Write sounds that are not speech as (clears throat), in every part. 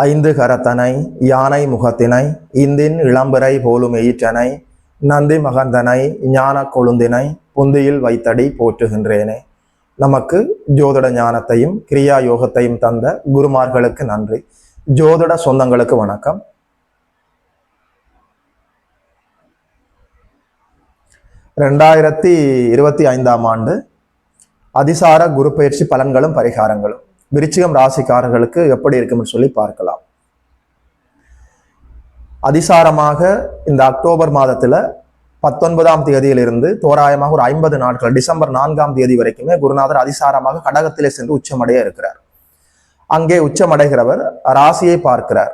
ஐந்து கரத்தனை யானை முகத்தினை இந்தின் இளம்பிறை போலும் எயிற்றனை நந்தி மகந்தனை ஞான கொழுந்தினை புந்தியில் வைத்தடி போற்றுகின்றேனே. நமக்கு ஜோதிட ஞானத்தையும் கிரியா யோகத்தையும் தந்த குருமார்களுக்கு நன்றி. ஜோதிட சொந்தங்களுக்கு வணக்கம். ரெண்டாயிரத்தி இருபத்தி ஐந்தாம் ஆண்டு அதிசார குரு பயிற்சி பலன்களும் பரிகாரங்களும். விருச்சிகம் ராசிக்காரர்களுக்கு எப்படி இருக்கும்னு சொல்லி பார்க்கலாம். அதிசாரமாக இந்த அக்டோபர் மாதத்துல பத்தொன்பதாம் தேதியிலிருந்து தோராயமாக ஒரு ஐம்பது நாட்கள் டிசம்பர் நான்காம் தேதி வரைக்குமே குருநாதர் அதிசாரமாக கடகத்திலே சென்று உச்சமடைய இருக்கிறார். அங்கே உச்சமடைகிறவர் ராசியை பார்க்கிறார்.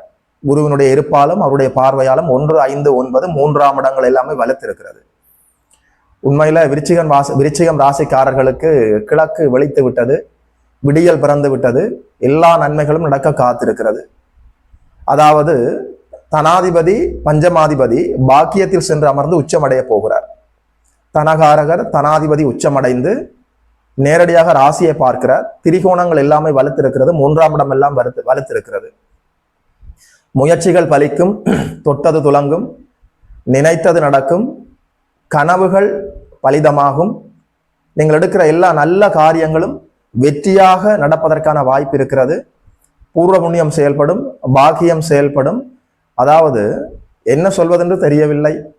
குருவினுடைய இருப்பாலும் அவருடைய பார்வையாலும் ஒன்று ஐந்து ஒன்பது மூன்றாம் இடங்கள் எல்லாமே வலுத்திருக்கிறது. உண்மையில விருச்சிகம் ராசி விருச்சிகம் ராசிக்காரர்களுக்கு கிழக்கு வெளித்து விட்டது. விடியல் பிறந்து விட்டது. எல்லா நன்மைகளும் நடக்க காத்திருக்கிறது. அதாவது தனாதிபதி பஞ்சமாதிபதி பாக்கியத்தில் சென்று அமர்ந்து உச்சமடைய போகிறார். தனகாரகர் தனாதிபதி உச்சமடைந்து நேரடியாக ராசியை பார்க்கிறார். திரிகோணங்கள் எல்லாமே வலுத்திருக்கிறது. மூன்றாம் இடம் எல்லாம் வலுத்து வலுத்திருக்கிறது. முயற்சிகள் பலிக்கும் தொட்டது துலங்கும் நினைத்தது நடக்கும் கனவுகள் பலிதமாகும். நீங்கள் எடுக்கிற எல்லா நல்ல காரியங்களும் வெற்றியாக நடப்பதற்கான வாய்ப்பு இருக்கிறது. பூர்வ புண்ணியம் செயல்படும் பாக்கியம் செயல்படும். அதாவது என்ன சொல்வதென்று தெரியவில்லை.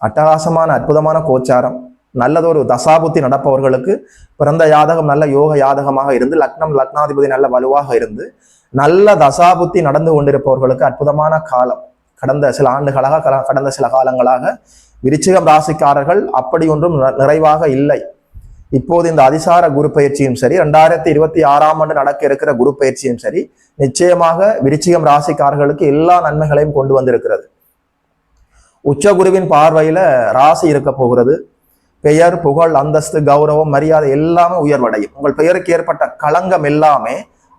அட்டகாசமான அற்புதமான கோச்சாரம். நல்லதொரு தசாபுத்தி நடப்பவர்களுக்கு பிறந்த யாதகம் நல்ல யோக யாதகமாக இருந்து லக்னம் லக்னாதிபதி நல்ல வலுவாக இருந்து நல்ல தசாபுத்தி நடந்து கொண்டிருப்பவர்களுக்கு அற்புதமான காலம். கடந்த சில ஆண்டுகளாக கல- கடந்த சில காலங்களாக விருச்சிகம் ராசிக்காரர்கள் அப்படி ஒன்றும் நிறைவாக இல்லை. இப்போது இந்த அதிசார குரு பயிற்சியும் சரி ரெண்டாயிரத்தி இருபத்தி ஆறாம் ஆண்டு நடக்க இருக்கிற குரு பயிற்சியும் சரி நிச்சயமாக விருச்சிகம் ராசிக்காரர்களுக்கு எல்லா நன்மைகளையும் கொண்டு வந்திருக்கிறது. உச்ச குருவின் பார்வையில ராசி இருக்க போகிறது. பெயர் புகழ் அந்தஸ்து கௌரவம் மரியாதை எல்லாமே உயர்வடையும். உங்கள் பெயருக்கு ஏற்பட்ட களங்கம் எல்லாமே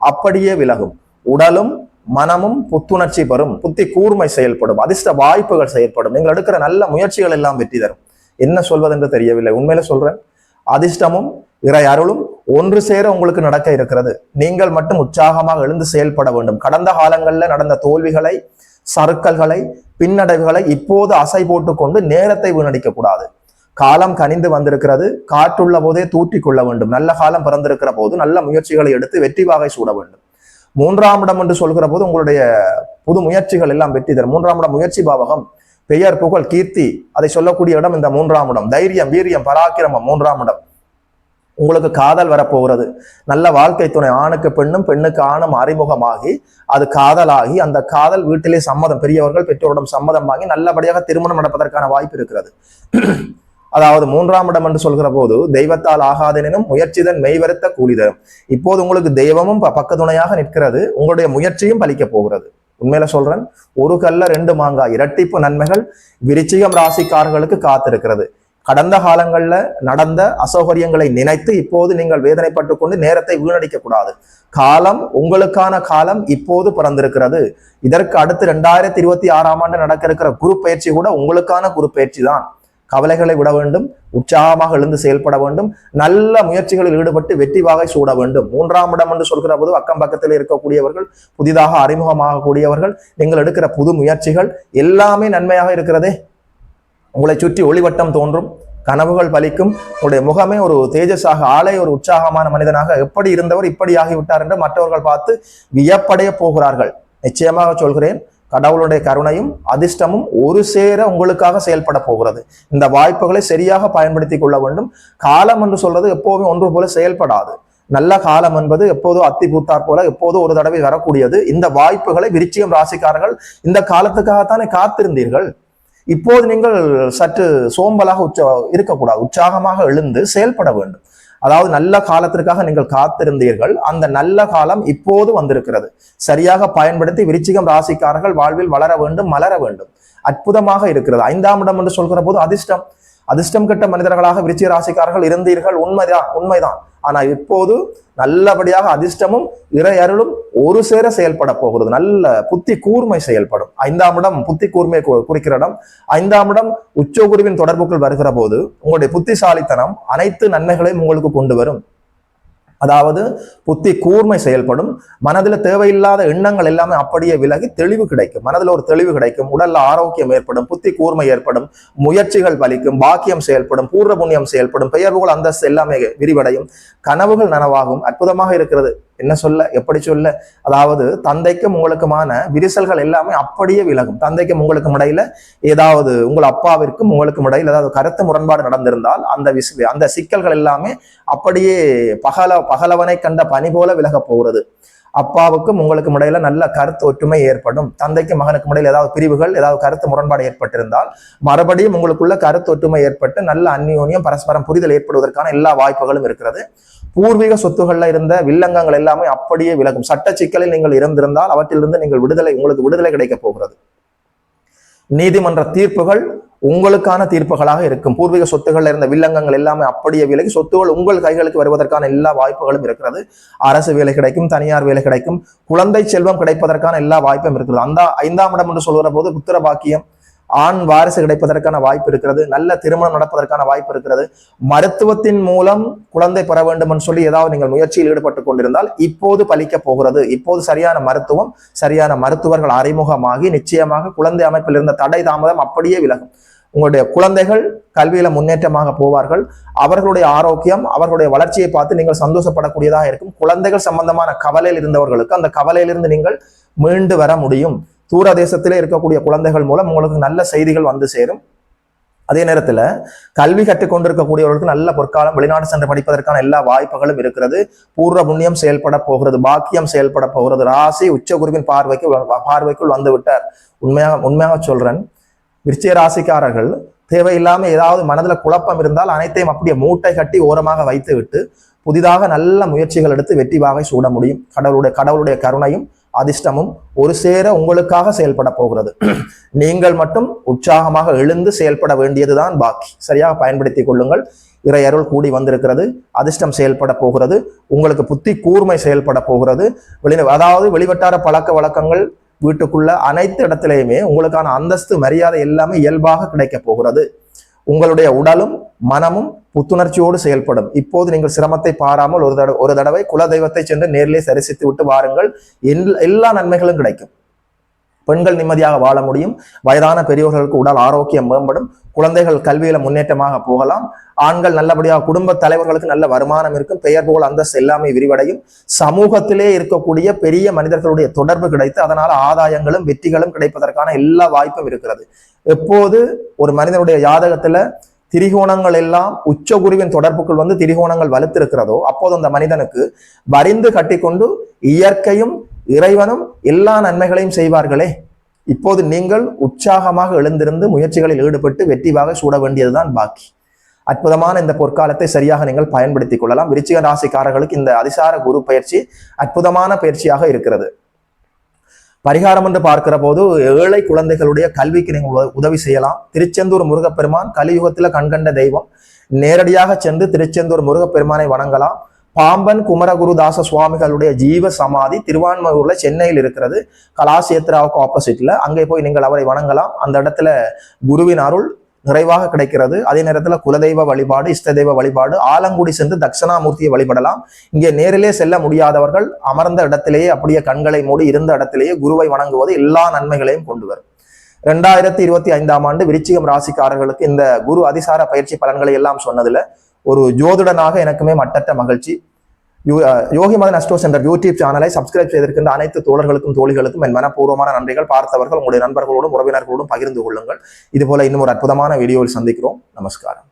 அப்படியே விலகும். உடலும் மனமும் புத்துணர்ச்சி பெறும். புத்தி கூர்மை செயல்படும். அதிர்ஷ்ட வாய்ப்புகள் செயல்படும். நீங்கள் எடுக்கிற நல்ல முயற்சிகள் எல்லாம் வெற்றி தரும். என்ன சொல்வதென்று தெரியவில்லை. உண்மையில சொல்றேன். அதிர்ஷ்டமும் இறை அருளும் ஒன்று சேர உங்களுக்கு நடக்க இருக்கிறது. நீங்கள் மட்டும் உற்சாகமாக எழுந்து செயல்பட வேண்டும். கடந்த காலங்களில் நடந்த தோல்விகளை சறுக்கல்களை பின்னடைவுகளை இப்போது அசை போட்டு கொண்டு நேரத்தை வீணடிக்க கூடாது காலம் கனிந்து வந்திருக்கிறது. காற்றுள்ள போதே தூற்றி கொள்ள வேண்டும். நல்ல காலம் பிறந்திருக்கிற போது நல்ல முயற்சிகளை எடுத்து வெற்றி வாகை சூட வேண்டும். மூன்றாம் இடம் என்று சொல்கிற போது உங்களுடைய புது முயற்சிகள் எல்லாம் வெற்றி தரும். மூன்றாம் இடம் முயற்சி பாவகம். பெயர் புகழ் கீர்த்தி அதை சொல்லக்கூடிய இடம் இந்த மூன்றாம் இடம். தைரியம் வீரியம் பராக்கிரமம் மூன்றாம் இடம். உங்களுக்கு காதல் வரப்போகிறது. நல்ல வாழ்க்கை துணை ஆணுக்கு பெண்ணும் பெண்ணுக்கு ஆணும் அறிமுகமாகி அது காதலாகி அந்த காதல் வீட்டிலே சம்மதம் பெரியவர்கள் பெற்றோரிடம் சம்மதம் வாங்கி நல்லபடியாக திருமணம் நடப்பதற்கான வாய்ப்பு இருக்கிறது. (clears throat) அதாவது மூன்றாம் இடம் என்று சொல்கிற போது தெய்வத்தால் ஆகாதெனினும் முயற்சிதன் மெய்வருத்த கூலிதரும். இப்போது உங்களுக்கு தெய்வமும் ப- பக்கத்துணையாக நிற்கிறது. உங்களுடைய முயற்சியும் பலிக்கப் போகிறது. உண்மையில சொல்றேன் ஒரு கல்ல ரெண்டு மாங்காய் இரட்டிப்பு நன்மைகள் விருச்சிகம் ராசிக்காரர்களுக்கு காத்திருக்கிறது. கடந்த காலங்கள்ல நடந்த அசௌகரியங்களை நினைத்து இப்போது நீங்கள் வேதனைப்பட்டு கொண்டு நேரத்தை வீணடிக்க கூடாது காலம் உங்களுக்கான காலம் இப்போது பிறந்திருக்கிறது. இதற்கு அடுத்து ரெண்டாயிரத்தி இருபத்தி ஆறாம் ஆண்டு நடக்க இருக்கிற குரு பயிற்சி கூட உங்களுக்கான குரு பயிற்சி தான் கவலைகளை விட வேண்டும் உற்சாகமாக எழுந்து செயல்பட வேண்டும் நல்ல முயற்சிகளில் ஈடுபட்டு வெற்றி வாகை சூட வேண்டும். மூன்றாம் இடம் என்று சொல்கிற போது அக்கம் பக்கத்தில் இருக்கக்கூடியவர்கள் புதிதாக அறிமுகமாகக்கூடியவர்கள் நீங்கள் எடுக்கிற புது முயற்சிகள் எல்லாமே நன்மையாக இருக்கிறதே. உங்களை சுற்றி ஒளிவட்டம் தோன்றும் கனவுகள் பலிக்கும் உங்களுடைய முகமே ஒரு தேஜஸாக ஆளே ஒரு உற்சாகமான மனிதனாக எப்படி இருந்தவர் இப்படி ஆகிவிட்டார் என்று மற்றவர்கள் பார்த்து வியப்படைய போகிறார்கள். நிச்சயமாக சொல்கிறேன் கடவுளுடைய கருணையும் அதிர்ஷ்டமும் ஒரு சேர உங்களுக்காக செயல்பட போகிறது. இந்த வாய்ப்புகளை சரியாக பயன்படுத்திக் கொள்ள வேண்டும். காலம் என்று சொல்றது எப்போதும் ஒன்று போல செயல்படாது. நல்ல காலம் என்பது எப்போதோ அத்தி பூத்தார் போல எப்போதோ ஒரு தடவை வரக்கூடியது. இந்த வாய்ப்புகளை விருச்சியம் ராசிக்காரர்கள் இந்த காலத்துக்காகத்தானே காத்திருந்தீர்கள். இப்போது நீங்கள் சற்று சோம்பலாக உச்ச இருக்கக்கூடாது. உற்சாகமாக எழுந்து செயல்பட வேண்டும். அதாவது நல்ல காலத்திற்காக நீங்கள் காத்திருந்தீர்கள். அந்த நல்ல காலம் இப்போது வந்திருக்கிறது. சரியாக பயன்படுத்தி விருச்சிகம் ராசிக்காரர்கள் வாழ்வில் வளர வேண்டும் மலர வேண்டும். அற்புதமாக இருக்கிறது. ஐந்தாம் இடம் என்று சொல்கிற போது அதிர்ஷ்டம். அதிர்ஷ்டம் கெட்ட மனிதர்களாக விருச்சிக ராசிக்காரர்கள் இருந்தீர்கள். உண்மைதான் உண்மைதான். ஆனா இப்போது நல்லபடியாக அதிர்ஷ்டமும் இறை அருளும் ஒரு சேர செயல்பட போகிறது. நல்ல புத்தி கூர்மை செயல்படும். ஐந்தாம் இடம் புத்தி கூர்மை குறிக்கிற இடம். ஐந்தாம் இடம் உச்ச குருவின் தொடர்புக்குள் வருகிற போது உங்களுடைய புத்திசாலித்தனம் அனைத்து நன்மைகளையும் உங்களுக்கு கொண்டு வரும். அதாவது புத்தி கூர்மை செயல்படும் மனதில் தேவையில்லாத எண்ணங்கள் எல்லாமே அப்படியே விலகி தெளிவு கிடைக்கும். மனதில் ஒரு தெளிவு கிடைக்கும் உடல்ல ஆரோக்கியம் ஏற்படும் புத்தி கூர்மை ஏற்படும் முயற்சிகள் பலிக்கும் பாக்கியம் செயல்படும் பூர்வ புண்ணியம் செயல்படும் பெயர் புகழ் அந்தஸ்து எல்லாமே விரிவடையும். கனவுகள் நனவாகும் அற்புதமாக இருக்கிறது. என்ன சொல்ல எப்படி சொல்ல? அதாவது தந்தைக்கும் உங்களுக்குமான விரிசல்கள் எல்லாமே அப்படியே விலகும். தந்தைக்கும் உங்களுக்கும் இடையில ஏதாவது உங்கள் அப்பாவிற்கும் உங்களுக்கும் இடையில் ஏதாவது கருத்து முரண்பாடு நடந்திருந்தால் அந்த விஸ் அந்த சிக்கல்கள் எல்லாமே அப்படியே பகல பகலவனை கண்ட பனி போல விலக போகிறது. அப்பாவுக்கும் உங்களுக்கும் இடையில நல்ல கருத்து ஒற்றுமை ஏற்படும். தந்தைக்கும் மகனுக்கும் இடையில ஏதாவது பிரிவுகள் ஏதாவது கருத்து முரண்பாடு ஏற்பட்டிருந்தால் மறுபடியும் உங்களுக்குள்ள கருத்து ஒற்றுமை ஏற்பட்டு நல்ல அந்நியோனியம் பரஸ்பரம் புரிதல் ஏற்படுவதற்கான எல்லா வாய்ப்புகளும் இருக்கிறது. பூர்வீக சொத்துகளில் இருந்த வில்லங்கங்கள் எல்லாமே அப்படியே விலகும். சட்ட சிக்கலில் நீங்கள் இருந்திருந்தால் அவற்றிலிருந்து நீங்கள் விடுதலை உங்களுக்கு விடுதலை கிடைக்கப் போகிறது. நீதிமன்ற தீர்ப்புகள் உங்களுக்கான தீர்ப்புகளாக இருக்கும். பூர்வீக சொத்துகளில் இருந்த வில்லங்கங்கள் எல்லாமே அப்படியே விலகி சொத்துகள் உங்கள் கைகளுக்கு வருவதற்கான எல்லா வாய்ப்புகளும் இருக்கிறது. அரசு வேலை கிடைக்கும் தனியார் வேலை கிடைக்கும். குழந்தை செல்வம் கிடைப்பதற்கான எல்லா வாய்ப்பும் இருக்கிறது. அந்த ஐந்தாம் இடம் என்று சொல்கிற போது புத்திர பாக்கியம் ஆண் வாரிசு கிடைப்பதற்கான வாய்ப்பு இருக்கிறது நல்ல திருமணம் நடப்பதற்கான வாய்ப்பு இருக்கிறது. மருத்துவத்தின் மூலம் குழந்தை பெற வேண்டும் என்று சொல்லி ஏதாவது நீங்கள் முயற்சியில் ஈடுபட்டு கொண்டிருந்தால் இப்போது பலிக்க போகிறது. இப்போது சரியான மருத்துவம் சரியான மருத்துவர்கள் அறிமுகமாகி நிச்சயமாக குழந்தை அமைப்பில் இருந்த தடை தாமதம் அப்படியே விலகும். உங்களுடைய குழந்தைகள் கல்வியில முன்னேற்றமாக போவார்கள். அவர்களுடைய ஆரோக்கியம் அவர்களுடைய வளர்ச்சியை பார்த்து நீங்கள் சந்தோஷப்படக்கூடியதாக இருக்கும். குழந்தைகள் சம்பந்தமான கவலையில் இருந்தவர்களுக்கு அந்த கவலையிலிருந்து நீங்கள் மீண்டு வர முடியும். தூர தேசத்திலே இருக்கக்கூடிய குழந்தைகள் மூலம் உங்களுக்கு நல்ல செய்திகள் வந்து சேரும். அதே நேரத்தில் கல்வி கற்றுக்கொண்டிருக்கக்கூடியவர்களுக்கு நல்ல பொற்காலம் வெளிநாடு சென்று படிப்பதற்கான எல்லா வாய்ப்புகளும் இருக்கிறது. பூர்வ புண்ணியம் செயல்பட போகிறது பாக்கியம் செயல்பட போகிறது. ராசி உச்சகுருவின் பார்வைக்கு பார்வைக்குள் வந்து விட்டார். உண்மையாக உண்மையாக சொல்றேன். விருச்சிய ராசிக்காரர்கள் தேவையில்லாமல் ஏதாவது மனதில் குழப்பம் இருந்தால் அனைத்தையும் அப்படியே மூட்டை கட்டி ஓரமாக வைத்து விட்டு புதிதாக நல்ல முயற்சிகள் எடுத்து வெற்றி வாகை சூட முடியும். கடவுளுடைய கடவுளுடைய கருணையும் அதிர்ஷ்டமும் ஒரு சேர உங்களுக்காக செயல்பட போகிறது. (clears throat) நீங்கள் மட்டும் உற்சாகமாக எழுந்து செயல்பட வேண்டியதுதான் பாக்கி. சரியாக பயன்படுத்திக் கொள்ளுங்கள். இறை அருள் கூடி வந்திருக்கிறது. அதிர்ஷ்டம் செயல்பட போகிறது. உங்களுக்கு புத்தி கூர்மை செயல்பட போகிறது. வெளி அதாவது வெளிவட்டார பழக்க வழக்கங்கள் வீட்டுக்குள்ள அனைத்து இடத்திலையுமே உங்களுக்கான அந்தஸ்து மரியாதை எல்லாமே இயல்பாக கிடைக்க போகிறது. உங்களுடைய உடலும் மனமும் புத்துணர்ச்சியோடு செயல்படும். இப்போது நீங்கள் சிரமத்தை பாராமல் ஒரு தடவை ஒரு தடவை குல தெய்வத்தை சென்று நேரிலே சரிசித்து விட்டு வாருங்கள். எல்லா நன்மைகளும் கிடைக்கும். பெண்கள் நிம்மதியாக வாழ முடியும். வயதான பெரியவர்களுக்கு உடல் ஆரோக்கியம் மேம்படும். குழந்தைகள் கல்வியில முன்னேற்றமாக போகலாம். ஆண்கள் நல்லபடியாக குடும்ப தலைவர்களுக்கு நல்ல வருமானம் இருக்கும். பெயர் போல் அந்தஸ்து எல்லாமே விரிவடையும். சமூகத்திலே இருக்கக்கூடிய பெரிய மனிதர்களுடைய தொடர்பு கிடைத்து அதனால ஆதாயங்களும் வெற்றிகளும் கிடைப்பதற்கான எல்லா வாய்ப்பும் இருக்கிறது. எப்போது ஒரு மனிதனுடைய ஜாதகத்துல திரிகோணங்கள் எல்லாம் உச்சகுருவின் தொடர்புக்குள் வந்து திரிகோணங்கள் வலுத்திருக்கிறதோ அப்போது அந்த மனிதனுக்கு வரிந்து கட்டிக்கொண்டு இயற்கையும் இறைவனும் எல்லா நன்மைகளையும் செய்வார்களே. இப்போது நீங்கள் உற்சாகமாக எழுந்திருந்து முயற்சிகளில் ஈடுபட்டு வெற்றிவாக சூட வேண்டியதுதான் பாக்கி. அற்புதமான இந்த பொற்காலத்தை சரியாக நீங்கள் பயன்படுத்திக் கொள்ளலாம். விருச்சிக ராசிக்காரர்களுக்கு இந்த அதிசார குரு பயிற்சி அற்புதமான பயிற்சியாக இருக்கிறது. பரிகாரம் என்று பார்க்கிற போது ஏழை குழந்தைகளுடைய கல்விக்கு நீங்கள் உதவி செய்யலாம். திருச்செந்தூர் முருகப்பெருமான் கலியுகத்தில் கண்கண்ட தெய்வம். நேரடியாக சென்று திருச்செந்தூர் முருகப்பெருமானை வணங்கலாம். பாம்பன் குமரகுருதாச சுவாமிகளுடைய ஜீவ சமாதி திருவான்மையூர்ல சென்னையில் இருக்கிறது. கலாசேத்ராவுக்கு ஆப்போசிட்ல அங்கே போய் நீங்கள் அவரை வணங்கலாம். அந்த இடத்துல குருவின் அருள் நிறைவாக கிடைக்கிறது. அதே நேரத்தில் குலதெய்வ வழிபாடு இஷ்ட தெய்வ வழிபாடு ஆலங்குடி சென்று தட்சணாமூர்த்தியை வழிபடலாம். இங்கே நேரிலே செல்ல முடியாதவர்கள் அமர்ந்த இடத்திலேயே அப்படியே கண்களை மூடி இருந்த இடத்திலேயே குருவை வணங்குவது எல்லா நன்மைகளையும் கொண்டு வரும். ரெண்டாயிரத்தி இருபத்தி ஐந்தாம் ஆண்டு விருச்சிகம் ராசிக்காரர்களுக்கு இந்த குரு அதிசார பயிற்சி பலன்களை எல்லாம் சொன்னதுல ஒரு ஜோதிடனாக எனக்குமே மட்டற்ற மகிழ்ச்சி. Yogi Madan astro centre YouTube சேனலை சப்ஸ்கிரைப் செய்திருக்கின்ற அனைத்து தோழர்களுக்கும் தோழிகளுக்கும் என் மனப்பூர்வமான நன்றிகள். பார்த்தவர்கள் உங்களுடைய நண்பர்களோடும் உறவினர்களோடும் பகிர்ந்து கொள்ளுங்கள். இதுபோல இன்னும் ஒரு அற்புதமான வீடியோவில் சந்திக்கிறோம். நமஸ்காரம்.